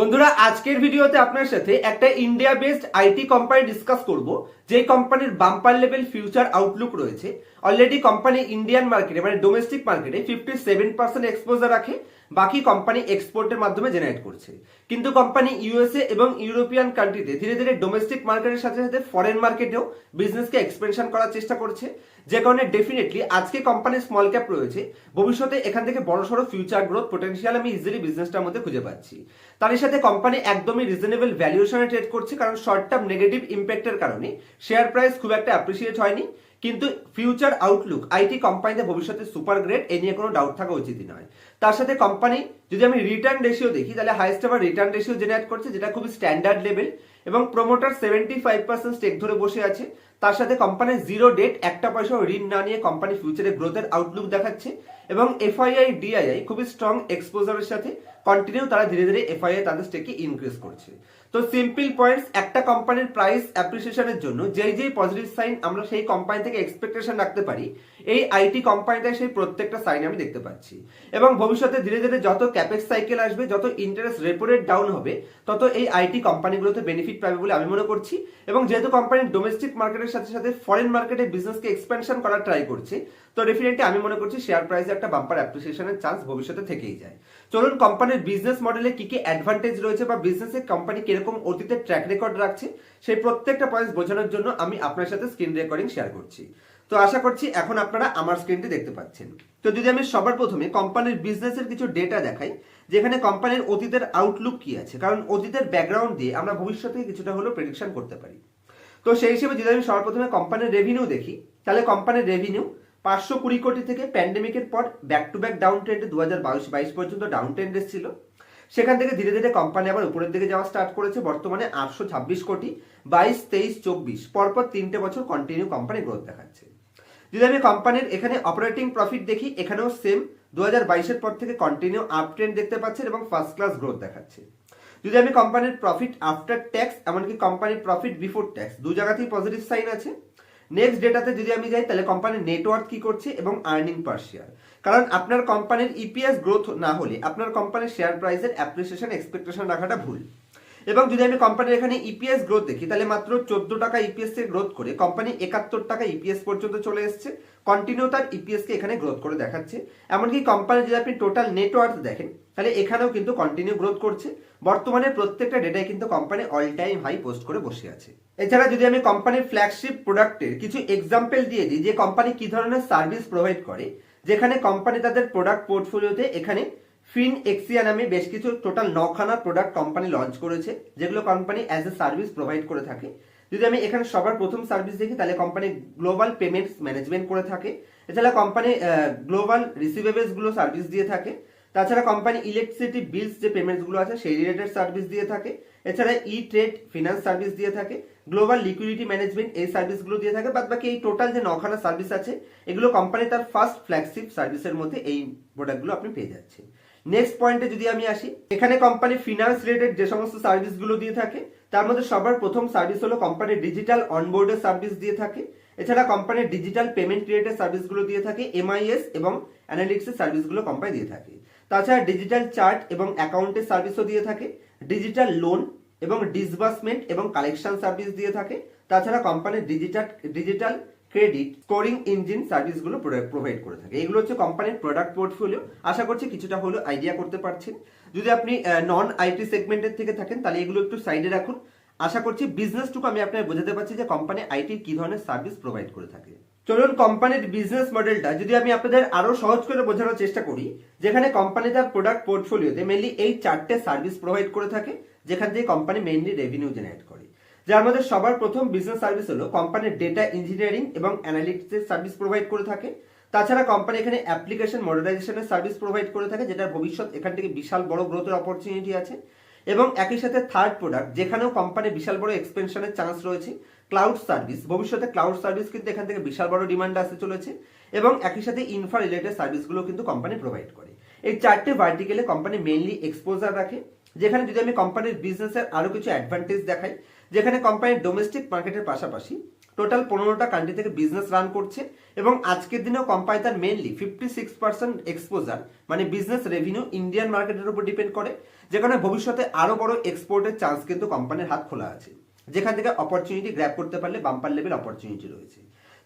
বন্ধুরা, আজকের ভিডিওতে আপনার সাথে একটা India based IT company discuss করব। যে কোম্পানির বাম্পার লেভেল ফিউচার আউটলুক রয়েছে। অলরেডি কোম্পানি ইন্ডিয়ান মার্কেটে মানে ডোমেস্টিক মার্কেটে ফিফটি সেভেন পার্সেন্ট এক্সপোজার রাখে। বাকি কোম্পানি এক্সপোর্টের মাধ্যমে জেনারেট করছে। কিন্তু কোম্পানি ইউএসএ এবং ইউরোপিয়ান কান্ট্রিতে ধীরে ধীরে ডোমেস্টিক মার্কেটের সাথে সাথে ফরেন মার্কেটেও বিজনেসকে এক্সপেনশন করার চেষ্টা করছে। যে কারণে ডেফিনেটলি আজকে কোম্পানির স্মল ক্যাপ রয়েছে। ভবিষ্যতে এখান থেকে বড় সড়ো ফিউচার গ্রোথ পোটেনশিয়াল আমি ইজিলি বিজনেসটার মধ্যে খুঁজে পাচ্ছি। তারই সাথে কোম্পানি একদমই রিজনেবল ভ্যালুয়েশনে ট্রেড করছে। কারণ শর্ট টার্ম নেগেটিভ ইম্প্যাক্টের কারণে শেয়ার প্রাইস খুব একটা অ্যাপ্রিসিয়েট হয়নি। কিন্তু ফিউচার আউটলুক আইটি কোম্পানিতে ভবিষ্যতে সুপার গ্রেট এ নিয়ে কোনো ডাউট থাকা উচিত নয়। তার সাথে কোম্পানি যদি আমি রিটার্ন রেশিও দেখি, তাহলে হাইস্ট আবার রিটার্ন রেশিও জেনারেট করছে, যেটা খুবই স্ট্যান্ডার্ড লেভেল এবং promoter seventy five percent stake ধরে বসে আছে। তার সাথে কোম্পানির জিরো ডেট একটা পয়সাও ঋণ না নিয়ে কোম্পানি ফিউচারে গ্রোথের আউটলুক দেখাচ্ছে, এবং এফআইআই ডিআইআই খুবই স্ট্রং এক্সপোজারের সাথে কন্টিনিউ তারা ধীরে ধীরে এফআইআই তাদের স্টেকে ইনক্রিজ করছে। তো সিম্পল পয়েন্টস একটা কোম্পানির প্রাইস অ্যাপ্রিসিয়েশনের জন্য যেই যেই পজিটিভ সাইন আমরা সেই কোম্পানি থেকে এক্সপেকটেশন রাখতে পারি, এই আইটি কোম্পানিটায় সেই প্রত্যেকটা সাইন আমি দেখতে পাচ্ছি। এবং ভবিষ্যতে ধীরে ধীরে যত ক্যাপেক্স সাইকেল আসবে, যত ইন্টারেস্ট রেপো রেট ডাউন হবে, তত এই আইটি কোম্পানিগুলোতে বেনিফিট পাবে বলে আমি মনে করছি। এবং যেহেতু কোম্পানি ডোমেস্টিক মার্কেটের সাথে সাথে ফরেন মার্কেটে বিজনেসকে এক্সপেনশন করার ট্রাই করছে, তো ডেফিনেটলি আমি মনে করছি শেয়ার প্রাইসে একটা বাম্পার অ্যাপ্রিসিয়েশনের চান্স ভবিষ্যতে থেকেই যায়। চলুন কোম্পানির বিজনেস মডেলে কি কি অ্যাডভান্টেজ রয়েছে বা বিজনেসে কোম্পানি কীরকম অতীতে ট্র্যাক রেকর্ড রাখছে, সেই প্রত্যেকটা পয়েন্ট বোঝানোর জন্য আমি আপনার সাথে স্ক্রিন রেকর্ডিং শেয়ার করছি। তো আশা করছি এখন আপনারা আমার স্ক্রিনটি দেখতে পাচ্ছেন। তো যদি আমি সবার প্রথমে কোম্পানির বিজনেসের কিছু ডেটা দেখাই, যেখানে কোম্পানির অতীতের আউটলুক কি আছে, কারণ অতীতের ব্যাকগ্রাউন্ড দিয়ে আমরা ভবিষ্যতে কিছুটা হলেও প্রেডিকশন করতে পারি। তো সেই হিসেবে যদি আমি সবার প্রথমে কোম্পানির রেভিনিউ দেখি, তাহলে কোম্পানির রেভিনিউ পাঁচশো কুড়ি কোটি থেকে প্যান্ডেমিকের পর ব্যাক টু ব্যাক ডাউন ট্রেন্ডে দু হাজার পর্যন্ত ডাউন ট্রেন্ড এসেছিল। সেখান থেকে ধীরে ধীরে কোম্পানি আবার উপরের দিকে যাওয়া স্টার্ট করেছে, বর্তমানে আটশো ছাব্বিশ কোটি, বাইশ, তেইশ, চব্বিশ। পরপর তিনটে বছর কন্টিনিউ কোম্পানি গ্রোথ দেখাচ্ছে। যদি আমি কোম্পানির এখানে অপারেটিং প্রফিট দেখি, এখানেও সেম দু হাজার বাইশের পর থেকে কন্টিনিউ আপ ট্রেন্ড দেখতে পাচ্ছেন এবং ফার্স্ট ক্লাস গ্রোথ দেখাচ্ছে। যদি আমি কোম্পানির প্রফিট আফটার ট্যাক্স এমনকি কোম্পানির প্রফিট বিফোর ট্যাক্স দু জায়গাতেই পজিটিভ সাইন আছে। নেক্সট ডেটাতে যদি আমি যাই, তাহলে কোম্পানির নেটওয়ার্ক কি করছে এবং আর্নিং পার শেয়ার কারণ আপনার কোম্পানির ইপিএস গ্রোথ না হলে আপনার কোম্পানির শেয়ার প্রাইসের অ্যাপ্রিসিয়েশন এক্সপেকটেশন রাখাটা ভুল। এবং যদি আমি কোম্পানির এখানে ইপিএস গ্রোথ দেখি, তাহলে মাত্র চোদ্দ টাকা ইপিএস এর গ্রোথ করে কোম্পানি একাত্তর টাকা ইপিএস পর্যন্ত চলে এসছে। কন্টিনিউ তার ইপিএস কে এখানে গ্রোথ করে দেখাচ্ছে। এমনকি কোম্পানি যদি আপনি টোটাল নেটওয়ার্থ দেখেন, তাহলে এখানেও কিন্তু কন্টিনিউ গ্রোথ করছে। বর্তমানে প্রত্যেকটা ডেটায় কিন্তু company all time high post করে বসে আছে। এছাড়া যদি আমি কোম্পানির ফ্ল্যাগশিপ প্রোডাক্টের কিছু এক্সাম্পল দিয়ে দিই, যে কোম্পানি কি ধরনের সার্ভিস প্রোভাইড করে যেখানে কোম্পানি তাদের প্রোডাক্ট পোর্টফোলিওতে এখানে ফিন এক্সিয়া নামে বেশ কিছু টোটাল নখানা প্রোডাক্ট কোম্পানি লঞ্চ করেছে, যেগুলো company as a service provide করে থাকে। যদি আমি এখানে সবার প্রথম সার্ভিস দেখি, তাহলে কোম্পানি গ্লোবাল পেমেন্টস ম্যানেজমেন্ট করে থাকে। এছাড়া কোম্পানি গ্লোবাল রিসিভেবলসগুলো সার্ভিস দিয়ে থাকে। তাছাড়া কোম্পানি ইলেকট্রিসিটি বিলস যে পেমেন্টসগুলো আছে, সেই রিলেটেড সার্ভিস দিয়ে থাকে। এছাড়া ই ট্রেড ফিনান্স সার্ভিস দিয়ে থাকে গ্লোবাল লিকুইডিটি ম্যানেজমেন্ট এই সার্ভিসগুলো দিয়ে থাকে বাদ বাকি এই টোটাল যে নখানা সার্ভিস আছে, এগুলো কোম্পানি তার ফার্স্ট ফ্ল্যাগশিপ সার্ভিসের মধ্যে এই প্রোডাক্টগুলো আপনি পেয়ে যাচ্ছেন। নেক্সট পয়েন্টে যদি আমি আসি, এখানে কোম্পানি ফিনান্স রিলেটেড যে সমস্ত সার্ভিসগুলো দিয়ে থাকে, তার মধ্যে সবার প্রথম সার্ভিস হলো কোম্পানির ডিজিটাল অনবোর্ডের সার্ভিস দিয়ে থাকে। এছাড়া কোম্পানির ডিজিটাল পেমেন্ট রিলেটেড সার্ভিসগুলো দিয়ে থাকে এমআইএস এবং অ্যানালিটিক্সের সার্ভিসগুলো কোম্পানি দিয়ে থাকে। তাছাড়া ডিজিটাল চার্ট এবং অ্যাকাউন্টের সার্ভিসও দিয়ে থাকে ডিজিটাল লোন এবং ডিসবার্সমেন্ট এবং কালেকশন সার্ভিস দিয়ে থাকে, তাছাড়া কোম্পানির digital digital credit scoring engine সার্ভিসগুলো প্রোভাইড করে থাকে। এগুলো হচ্ছে কোম্পানির প্রোডাক্ট পোর্টফোলিও আশা করছি কিছুটা হলেও আইডিয়া করতে পারছেন। যদি আপনি নন আইটি সেগমেন্টের থেকে থাকেন, তাহলে এগুলো একটু সাইডে রাখুন। আশা করছি বিজনেসটুকু আমি আপনাকে বোঝাতে পারছি যে কোম্পানি আইটি কি ধরনের সার্ভিস প্রোভাইড করে থাকে। চলুন কোম্পানির বিজনেস মডেলটা যদি আমি আপনাদের আরও সহজ করে বোঝানোর চেষ্টা করি, যেখানে কোম্পানি তার প্রোডাক্ট পোর্টফোলিওতে মেনলি এই চারটে সার্ভিস প্রোভাইড করে থাকে, যেখান থেকে কোম্পানি মেনলি রেভিনিউ জেনারেট করে। যার মধ্যে সবার প্রথম বিজনেস সার্ভিস হলো কোম্পানির ডেটা ইঞ্জিনিয়ারিং এবং অ্যানালিটিক্সের সার্ভিস প্রোভাইড করে থাকে। তাছাড়া কোম্পানি এখানে অ্যাপ্লিকেশন মডার্নাইজেশনের সার্ভিস প্রোভাইড করে থাকে, যেটার ভবিষ্যৎ এখান থেকে বিশাল বড় গ্রোথের অপরচুনিটি আছে। এবং একই সাথে থার্ড প্রোডাক্ট যেখানেও কোম্পানি বিশাল বড় এক্সপেনশনের চান্স রয়েছে। ক্লাউড সার্ভিস ভবিষ্যতে ক্লাউড সার্ভিস কিন্তু এখান থেকে বিশাল বড় ডিমান্ড আসতে চলেছে এবং একই সাথে ইনফ্রা রিলেটেড সার্ভিসগুলো কিন্তু কোম্পানি প্রোভাইড করে। এই চারটে ভার্টিকেলে কোম্পানি মেইনলি এক্সপোজার রাখে, যেখানে যদি আমি কোম্পানির বিজনেসের আরও কিছু অ্যাডভান্টেজ দেখাই, যেখানে কোম্পানির ডোমেস্টিক মার্কেটের পাশাপাশি টোটাল পনেরোটা কান্ট্রি থেকে বিজনেস রান করছে এবং আজকের দিনেও কোম্পানি তার mainly fifty six percent exposure মানে বিজনেস রেভিনিউ ইন্ডিয়ান মার্কেটের উপর ডিপেন্ড করে, যেখানে ভবিষ্যতে আরও বড় এক্সপোর্টের চান্স কিন্তু কোম্পানির হাত খোলা আছে। যেখান থেকে অপরচুনিটি গ্র্যাপ করতে পারলে বাম্পার লেভেল অপরচুনিটি রয়েছে।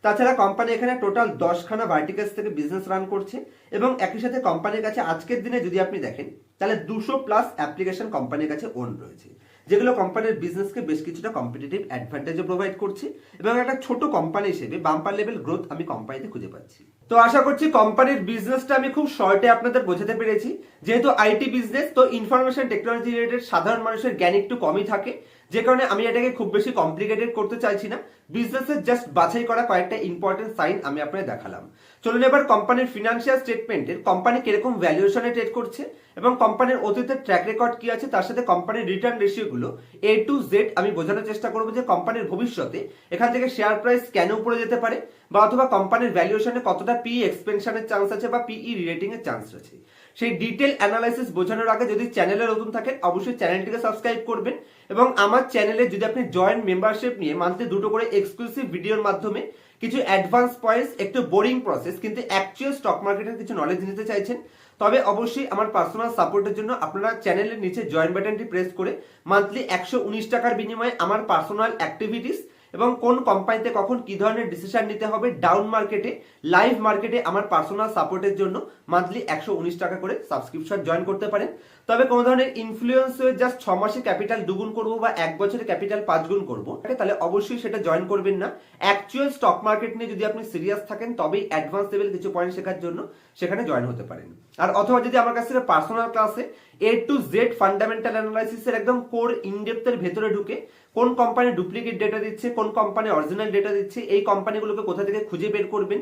তাছাড়া কোম্পানি এখানে টোটাল দশখানা ভার্টিকালস থেকে বিজনেস রান করছে এবং একই সাথে কোম্পানির কাছে আজকের দিনে যদি আপনি দেখেন, তাহলে দুশো প্লাস অ্যাপ্লিকেশন কোম্পানির কাছে ওন রয়েছে। যেগুলো কোম্পানির বিজনেসকে বেশ কিছুটা কম্পিটিটিভ অ্যাডভান্টেজও প্রোভাইড করছে এবং একটা ছোট কোম্পানি হিসেবে বাম্পার লেভেল গ্রোথ আমি কোম্পানিতে খুঁজে পাচ্ছি। তো আশা করছি কোম্পানির বিজনেসটা আমি খুব শর্টে আপনাদের বোঝাতে পেরেছি। যেহেতু আইটি বিজনেস তো ইনফরমেশন টেকনোলজি রিলেটেড সাধারণ মানুষের জ্ঞান একটু কমই থাকে। যে কারণে আমি এটাকে খুব বেশি কমপ্লিকেটেড করতে চাইছি না। বিজনেসের জাস্ট বাছাই করা কয়েকটা ইম্পর্টেন্ট সাইন আমি আপনাদের দেখালাম। চলুন এবার কোম্পানির ফিনান্সিয়াল স্টেটমেন্টের কোম্পানি কীরকম ভ্যালুয়েশনে ট্রেড করছে এবং কোম্পানির অতীতের ট্র্যাক রেকর্ড কি আছে, তার সাথে কোম্পানির রিটার্ন রেশিওগুলো এ টু জেড আমি বোঝানোর চেষ্টা করব যে কোম্পানির ভবিষ্যতে এখান থেকে শেয়ার প্রাইস কেন উপরে যেতে পারে বা অথবা কোম্পানির ভ্যালুয়েশনে কতটা পি এক্সপেনশনের চান্স আছে বা পিই রিলেটিং এর চান্স আছে। সেই ডিটেল অ্যানালাইসিস বোঝানোর আগে যদি চ্যানেলে নতুন থাকেন, অবশ্যই চ্যানেলটিকে সাবস্ক্রাইব করবেন এবং আমার চ্যানেলে যদি আপনি জয়েন্ট মেম্বারশিপ নিয়ে মান্থলি দুটো করে এক্সক্লুসিভ ভিডিওর মাধ্যমে কিছু অ্যাডভান্স পয়েন্টস একটু বোরিং প্রসেস কিন্তু অ্যাকচুয়াল স্টক মার্কেটের কিছু নলেজ নিতে চাইছেন, তবে অবশ্যই আমার পার্সোনাল সাপোর্টের জন্য আপনারা চ্যানেলের নিচে জয়েন বাটনটি প্রেস করে মান্থলি একশো উনিশ টাকার বিনিময়ে আমার পার্সোনাল অ্যাক্টিভিটিস এবং কোন কোম্পানিতে কখন কি ধরনের ডিসিশন নিতে হবে ডাউন মার্কেটে লাইভ মার্কেটে আমার পার্সোনাল সাপোর্টের জন্য মান্থলি একশো উনিশ টাকা করে সাবস্ক্রিপশন জয়েন করতে পারেন। তবে কোনো ধরনের ইনফ্লুয়েন্স হয়ে জাস্ট ছ মাসে ক্যাপিটাল দুগুণ করব বা এক বছরে ক্যাপিটাল পাঁচ গুণ করব তাহলে অবশ্যই সেটা জয়েন করবেন না। অ্যাকচুয়াল স্টক মার্কেট নিয়ে যদি আপনি সিরিয়াস থাকেন, তবেই অ্যাডভান্স লেভেল কিছু পয়েন্ট শেখার জন্য সেখানে জয়েন হতে পারেন। আর অথবা যদি আমার কাছ পার্সোনাল ক্লাসে এ টু জেড ফান্ডামেন্টাল অ্যানালাইসিসের একদম কোর ইনডেপথের ভেতরে ঢুকে কোন কোম্পানি ডুপ্লিকেট ডেটা দিচ্ছে, কোন কোম্পানি অরিজিনাল ডেটা দিচ্ছে, এই কোম্পানিগুলোকে কোথা থেকে খুঁজে বের করবেন?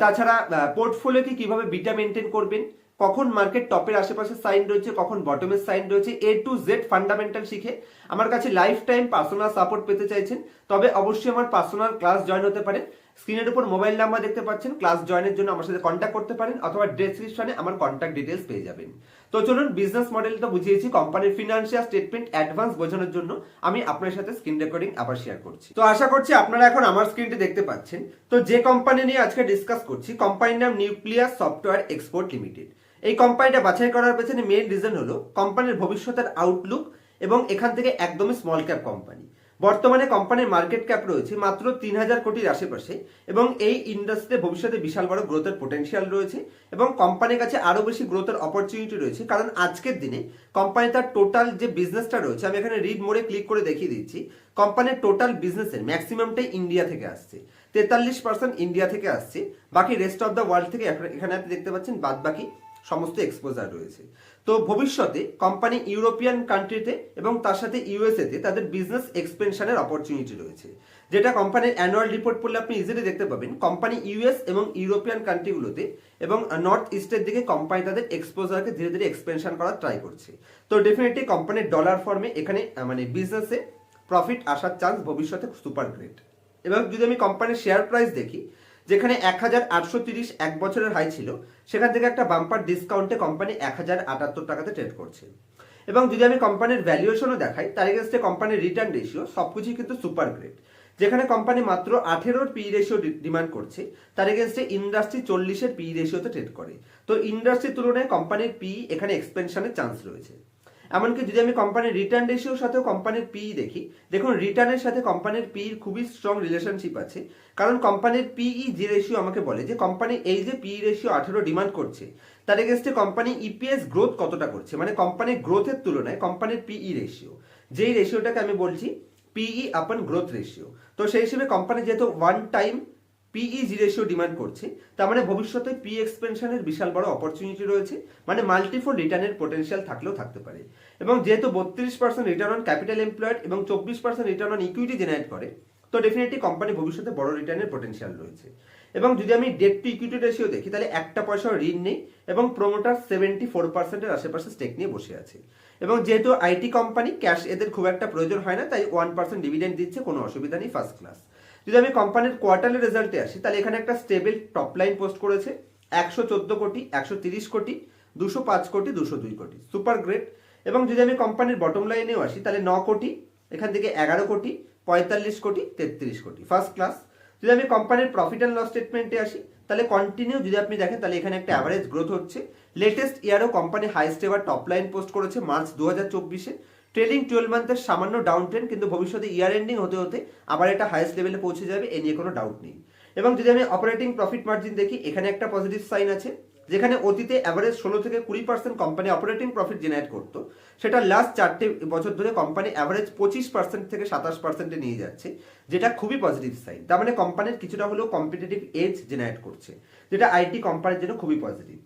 তাছাড়া পোর্টফোলিওকে কীভাবে বিটা মেনটেন করবেন? কখন মার্কেট টপের আশেপাশে সাইন রয়েছে, কখন বটমের সাইন রয়েছে এ টু জেড ফান্ডামেন্টাল শিখে আমার কাছে লাইফ টাইম পার্সোনাল সাপোর্ট পেতে চাইছেন। তবে অবশ্যই আমার পার্সোনাল ক্লাস জয়েন হতে পারে। স্ক্রিনের উপর মোবাইল নাম্বার দেখতে পাচ্ছেন, ক্লাস জয়েনের জন্য আমার সাথে কন্ট্যাক্ট করতে পারেন, অথবা ডেসক্রিপশনে আমার কন্ট্যাক্ট ডিটেলস পেয়ে যাবেন। তো চলুন বিজনেস মডেল তো বুঝিয়েছি কোম্পানির ফিনান্সিয়াল স্টেটমেন্ট অ্যাডভান্স বোঝানোর জন্য। আমি আপনার সাথে স্ক্রিন রেকর্ডিং আবার শেয়ার করছি। তো আশা করছি আপনারা এখন আমার স্ক্রিনটি দেখতে পাচ্ছেন। তো যে কোম্পানি নিয়ে আজকে ডিসকাস করছি কোম্পানির নাম নিউক্লিয়াস সফটওয়্যার এক্সপোর্ট লিমিটেড এই কোম্পানিটা বাছাই করার পেছনে মেইন রিজন হলো কোম্পানির ভবিষ্যতের আউটলুক এবং এখান থেকে একদমই স্মল ক্যাপ কোম্পানি বর্তমানে কোম্পানির মার্কেট ক্যাপ রয়েছে মাত্র তিন হাজার কোটির আশেপাশে এবং এই ইন্ডাস্ট্রিতে ভবিষ্যতে বিশাল বড় গ্রোথের পোটেনশিয়াল রয়েছে এবং কোম্পানির কাছে আরও বেশি গ্রোথের অপরচুনিটি রয়েছে। কারণ আজকের দিনে কোম্পানি তার টোটাল যে বিজনেসটা রয়েছে, আমি এখানে রিড মোড়ে ক্লিক করে দেখিয়ে দিচ্ছি। কোম্পানির টোটাল বিজনেসের ম্যাক্সিমামটাই ইন্ডিয়া থেকে আসছে। তেতাল্লিশ পার্সেন্ট ইন্ডিয়া থেকে আসছে। বাকি রেস্ট অফ দ্য ওয়ার্ল্ড থেকে এখানে আপনি দেখতে পাচ্ছেন বাদ বাকি সমস্ত এক্সপোজার রয়েছে। তো ভবিষ্যতে কোম্পানি ইউরোপিয়ান কান্ট্রিতে এবং তার সাথে ইউএসএ তে তাদের বিজনেস এক্সপেনশনের অপরচুনিটি রয়েছে। যেটা কোম্পানির অ্যানুয়াল রিপোর্ট পড়লে আপনি ইজিলি দেখতে পাবেন কোম্পানি ইউএস এবং ইউরোপিয়ান কান্ট্রিগুলোতে এবং নর্থ ইস্টের দিকে কোম্পানি তাদের এক্সপোজারকে ধীরে ধীরে এক্সপেনশন করার ট্রাই করছে। তো ডেফিনেটলি কোম্পানির ডলার ফর্মে এখানে মানে বিজনেসে প্রফিট আসার চান্স ভবিষ্যতে সুপার গ্রেট এবং যদি আমি কোম্পানির শেয়ার প্রাইস দেখি যেখানে এক হাজার আটশো তিরিশ এক বছরের হাই ছিল, সেখান থেকে একটা বাম্পার ডিসকাউন্টে কোম্পানি এক হাজার আটাত্তর টাকাতে ট্রেড করছে। এবং যদি আমি কোম্পানির ভ্যালুয়েশনও দেখাই, তার এগেনস্টে কোম্পানির রিটার্ন রেশিও সবকিছুই কিন্তু সুপার গ্রেট যেখানে কোম্পানি মাত্র আঠেরোর পি রেশিও ডিমান্ড করছে, তার এগেনস্টে ইন্ডাস্ট্রি চল্লিশের পি রেশিওতে ট্রেড করে। তো ইন্ডাস্ট্রির তুলনায় কোম্পানির পি এখানে এক্সপেনশনের চান্স রয়েছে। এমনকি যদি আমি কোম্পানির রিটার্ন রেশিওর সাথেও কোম্পানির পি দেখি, দেখুন রিটার্নের সাথে কোম্পানির পি খুবই স্ট্রং রিলেশনশিপ আছে। কারণ কোম্পানির পিই যে রেশিও আমাকে বলে যে কোম্পানি এই যে পি রেশিও আঠেরো ডিমান্ড করছে, তার এগেস্টে কোম্পানি ইপিএস গ্রোথ কতটা করছে? মানে কোম্পানির গ্রোথের তুলনায় কোম্পানির পিই রেশিও যেই রেশিওটাকে আমি বলছি পিই আপন গ্রোথ রেশিও তো সেই হিসেবে কোম্পানি যেহেতু one time PE G ratio demand করছে, তার মানে ভবিষ্যতে পি এক্সপেনশনের বিশাল বড় অপরচুনিটি রয়েছে মানে মাল্টিফোল রিটার্নের পোটেনশিয়াল থাকলেও থাকতে পারে। এবং যেহেতু বত্রিশ percent return on capital employed এবং চব্বিশ percent return on equity generate করে, তো ডেফিনেটলি কোম্পানি ভবিষ্যতে বড় রিটার্নের পোটেনশিয়াল রয়েছে। এবং যদি আমি ডেট টু ইকুইটি রেশিও দেখি, তাহলে একটা পয়সাও ঋণ নেই এবং প্রোমোটার সেভেন্টি ফোর পার্সেন্টের আশেপাশে স্টেক নিয়ে বসে আছে। এবং যেহেতু আইটি কোম্পানি ক্যাশ এদের খুব একটা প্রয়োজন হয় না, তাই ওয়ান পার্সেন্ট ডিভিডেন্ড দিচ্ছে, কোনো অসুবিধা নেই ফার্স্ট ক্লাস যদি আমি কোম্পানির কোয়ার্টারলি রেজাল্টে আসি, তাহলে এখানে একটা স্টেবল টপ লাইন পোস্ট করেছে। একশো চোদ্দ কোটি, একশো তিরিশ কোটি, দুশো পাঁচ কোটি, দুশো দুই কোটি। সুপার গ্রেট এবং যদি আমি কোম্পানির বটম লাইনেও আসি, তাহলে ন কোটি, এখান থেকে এগারো কোটি, পঁয়তাল্লিশ কোটি, তেত্রিশ কোটি। ফার্স্ট ক্লাস যদি আমি কোম্পানির প্রফিট অ্যান্ড লস স্টেটমেন্টে আসি, তাহলে কন্টিনিউ যদি আপনি দেখেন, তাহলে এখানে একটা অ্যাভারেজ গ্রোথ হচ্ছে। লেটেস্ট ইয়ারও কোম্পানি হাইস্ট এবার টপ লাইন পোস্ট করেছে মার্চ দু হাজার চব্বিশে। ট্রেলিং টুয়েলভ মান্থের সামান্য ডাউন ট্রেন কিন্তু ভবিষ্যতে ইয়ার এন্ডিং হতে হতে আবার এটা হাইস্ট লেভেলে পৌঁছে যাবে, এ নিয়ে কোনো ডাউট নেই। এবং যদি আমি অপারেটিং প্রফিট মার্জিন দেখি, এখানে একটা পজিটিভ সাইন আছে, যেখানে অতীতে অ্যাভারেজ ষোলো থেকে কুড়ি percent company operating profit generate করতো, সেটা লাস্ট চারটে বছর ধরে কোম্পানি অ্যাভারেজ পঁচিশ পার্সেন্ট থেকে সাতাশ পার্সেন্টে নিয়ে যাচ্ছে, যেটা খুবই পজিটিভ সাইন তার মানে কোম্পানির কিছুটা হলেও কম্পিটিটিভ এজ জেনারেট করছে, যেটা আইটি কোম্পানির জন্য খুবই পজিটিভ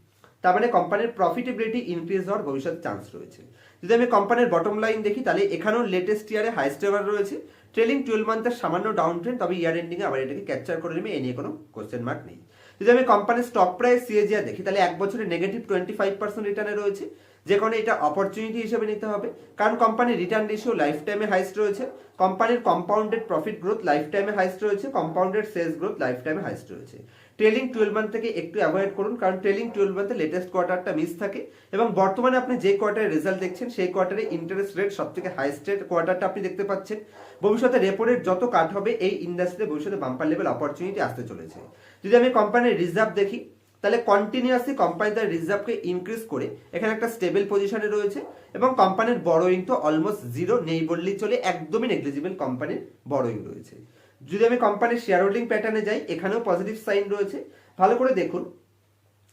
তার মানে কোম্পানির প্রফিটেবিলিটি ইনক্রিজ হওয়ার ভবিষ্যৎ চান্স রয়েছে। যদি আমি কোম্পানির বটম লাইন দেখি, তাহলে এখানেও লেটেস্ট ইয়ারে হাইস্ট এভার রয়েছে। ট্রেলিং টুয়েলভ মান্থের সামান্য ডাউন ট্রেন তবে ইয়ার এন্ডিংয়ে আবার এটাকে ক্যাপচার করে নেবে, এ নিয়ে কোনো কোয়েশ্চেন মার্ক নেই। যদি আমি কোম্পানির স্টক প্রাইস সিএজিআর দেখি, তাহলে এক বছরে নেগেটিভ টোয়েন্টি ফাইভ পার্সেন্ট রিটার্নে রয়েছে। যে কারণে এটা অপরচুনিটি হিসেবে নিতে হবে। কারণ কোম্পানির রিটার্ন রেশিও লাইফ টাইমে হাইস্ট রয়েছে। কোম্পানির কম্পাউন্ডেড প্রফিট গ্রোথ লাইফ টাইমে হাইস্ট রয়েছে। কম্পাউন্ডেড সেলস গ্রোথ লাইফ টাইমে হাইস্ট রয়েছে। ট্রেলিং টুয়েলভ মান্থ থেকে একটু অ্যাভয়েড করুন। কারণ ট্রেলিং টুয়েলভ মান্থে লেটেস্ট কোয়ার্টারটা মিস থাকে। এবং বর্তমানে আপনি যে কোয়ার্টারের রেজাল্ট দেখছেন, সেই কোয়ার্টারে ইন্টারেস্ট রেট সব থেকে হাইস্ট রেট কোয়ার্টারটা আপনি দেখতে পাচ্ছেন। ভবিষ্যতে রেপো রেট যত কাট হবে, এই ইন্ডাস্ট্রিতে ভবিষ্যতে বাম্পার লেভেল অপরচুনিটি আসতে চলেছে। যদি আমি কোম্পানির রিজার্ভ দেখি তাহলে কন্টিনিউয়াসলি কোম্পানি তার রিজার্ভকে ইনক্রিজ করে এখানে একটা স্টেবল পজিশনে রয়েছে এবং কোম্পানির বড়োইং তো অলমোস্ট জিরো নেই বললেই চলে, একদমই নেগলিজিবল কোম্পানির বড়োইং রয়েছে। যদি আমি কোম্পানির শেয়ার হোল্ডিং প্যাটার্নে যাই, এখানেও পজিটিভ সাইন রয়েছে। ভালো করে দেখুন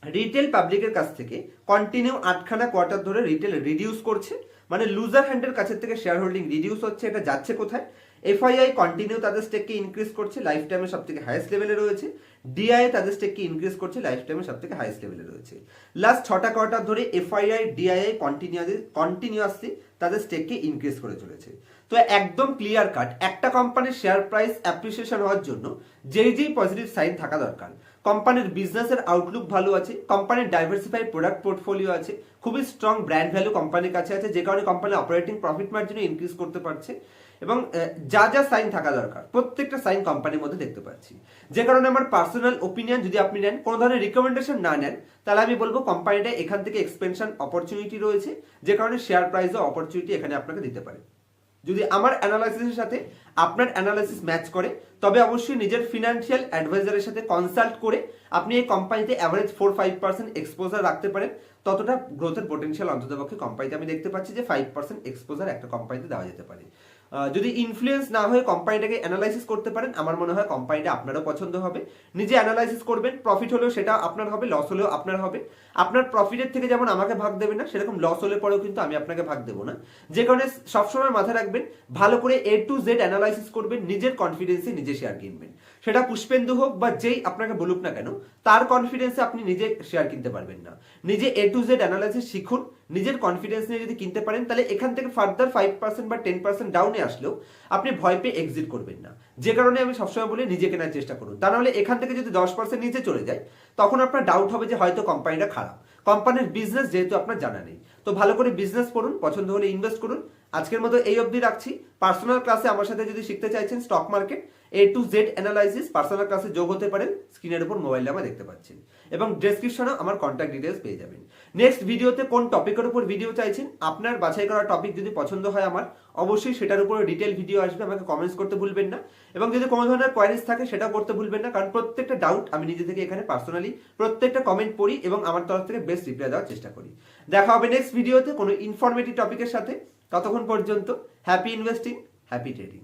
রিটেল পাবলিকের কাছ থেকে কন্টিনিউ আটখানা কোয়ার্টার ধরে রিটেল রিডিউস করছে মানে লুজার হ্যান্ডের কাছের থেকে শেয়ার হোল্ডিং রিডিউস হচ্ছে, এটা যাচ্ছে কোথায়? এফআইআই কন্টিনিউ তাদের স্টেককে ইনক্রিজ করছে লাইফ টাইমে সব থেকে হাইস্ট লেভেলে রয়েছে। ডিআই তাদের স্টেককে ইনক্রিজ করছে লাইফ টাইমে সব থেকে হাইস্ট লেভেলে রয়েছে। লাস্ট ছটা কোয়ার্টার ধরে এফআইআই ডিআইআই কন্টিনিউ কন্টিনিউয়াসলি তাদের স্টেককে ইনক্রিজ করে চলেছে। তো একদম ক্লিয়ার কাট একটা কোম্পানির শেয়ার প্রাইস অ্যাপ্রিসিয়েশন হওয়ার জন্য যেই যেই পজিটিভ সাইন থাকা দরকার। কোম্পানির বিজনেসের আউটলুক ভালো আছে কোম্পানির ডাইভার্সিফাইড প্রোডাক্ট পোর্টফোলিও আছে, খুবই স্ট্রং ব্র্যান্ড ভ্যালু কোম্পানির কাছে আছে, যে কারণে কোম্পানি অপারেটিং প্রফিট মার্জিনও ইনক্রিজ করতে পারছে। এবং যা যা সাইন থাকা দরকার, প্রত্যেকটা সাইন কোম্পানির মধ্যে দেখতে পাচ্ছি। যে কারণে আমার পার্সোনাল ওপিনিয়ন যদি আপনি নেন, কোনো ধরনের রিকমেন্ডেশন না নেন, তাহলে আমি বলব কোম্পানিটা এখান থেকে এক্সপেনশন অপরচুনিটি রয়েছে, যে কারণে শেয়ার প্রাইসও অপরচুনিটি এখানে আপনাকে দিতে পারে। যদি আমার অ্যানালাইসিসের সাথে আপনার অ্যানালাইসিস ম্যাচ করে, তবে অবশ্যই নিজের ফিনান্সিয়াল অ্যাডভাইজারের সাথে কনসাল্ট করে আপনি এই কোম্পানিতে average four five percent exposure রাখতে পারেন। ততটা গ্রোথের পোটেনশিয়াল অন্ততপক্ষে কোম্পানিতে আমি দেখতে পাচ্ছি যে ফাইভ পার্সেন্ট এক্সপোজার একটা কোম্পানিতে দেওয়া যেতে পারে। যদি ইনফ্লুয়েন্স না হয়ে কোম্পানিটাকে অ্যানালাইসিস করতে পারেন, আমার মনে হয় কোম্পানিটা আপনারও পছন্দ হবে। নিজে অ্যানালাইসিস করবেন প্রফিট হলেও সেটা আপনার হবে লস হলেও আপনার হবে। আপনার প্রফিটের থেকে যেমন আমাকে ভাগ দেবে না, সেরকম লস হলে পরেও কিন্তু আমি আপনাকে ভাগ দেবো না। যে কারণে সবসময় মাথায় রাখবেন, ভালো করে এ টু জেড অ্যানালাইসিস করবেন, নিজের কনফিডেন্সে নিজে শেয়ার কিনবেন। সেটা পুষ্পেন্দু হোক বা যেই আপনাকে বলুক না কেন, তার কনফিডেন্সে আপনি নিজে শেয়ার কিনতে পারবেন না। নিজে এ টু জেড অ্যানালাইসিস শিখুন নিজের কনফিডেন্স নিয়ে যদি কিনতে পারেন, তাহলে এখান থেকে ফার্দার ফাইভ পার্সেন্ট বা টেন পার্সেন্ট ডাউনে আসলেও আপনি ভয় পেয়ে এক্সিট করবেন না। যে কারণে আমি সবসময় বলি, নিজে কেনার চেষ্টা করুন। তা নাহলে এখান থেকে যদি দশ পার্সেন্ট নিচে চলে যায়, তখন আপনার ডাউট হবে যে হয়তো কোম্পানিটা খারাপ। কোম্পানির বিজনেস যেহেতু আপনার জানা নেই। তো ভালো করে বিজনেস করুন পছন্দ হলে ইনভেস্ট করুন আজকের মতো এই অবধি রাখছি। পার্সোনাল ক্লাসে আমার সাথে যদি শিখতে চাইছেন stock market A to Z analysis personal ক্লাসে যোগ হতে পারেন স্ক্রিনের উপর মোবাইল নাম্বার দেখতে পাচ্ছেন। এবং ডেসক্রিপশনে আমার কন্ট্যাক্ট ডিটেলস পেয়ে যাবেন। নেক্সট ভিডিওতে কোন টপিকের উপর ভিডিও চাইছেন, আপনার বাছাই করা টপিক যদি পছন্দ হয় আমার, অবশ্যই সেটার উপর ডিটেল ভিডিও আসবে, আমাকে কমেন্টস করতে ভুলবেন না। এবং যদি কোনো ধরনের কোয়ারিজ থাকে সেটা করতে ভুলবেন না, কারণ প্রত্যেকটা ডাউট আমি নিজে থেকে এখানে পার্সোনালি প্রত্যেকটা কমেন্ট পড়ি এবং আমার তরফ থেকে বেস্ট রিপ্লাই দেওয়ার চেষ্টা করি। দেখা হবে নেক্সট ভিডিওতে কোনো ইনফরমেটিভ টপিকের সাথে। ততক্ষণ পর্যন্ত হ্যাপি ইনভেস্টিং হ্যাপি ট্রেডিং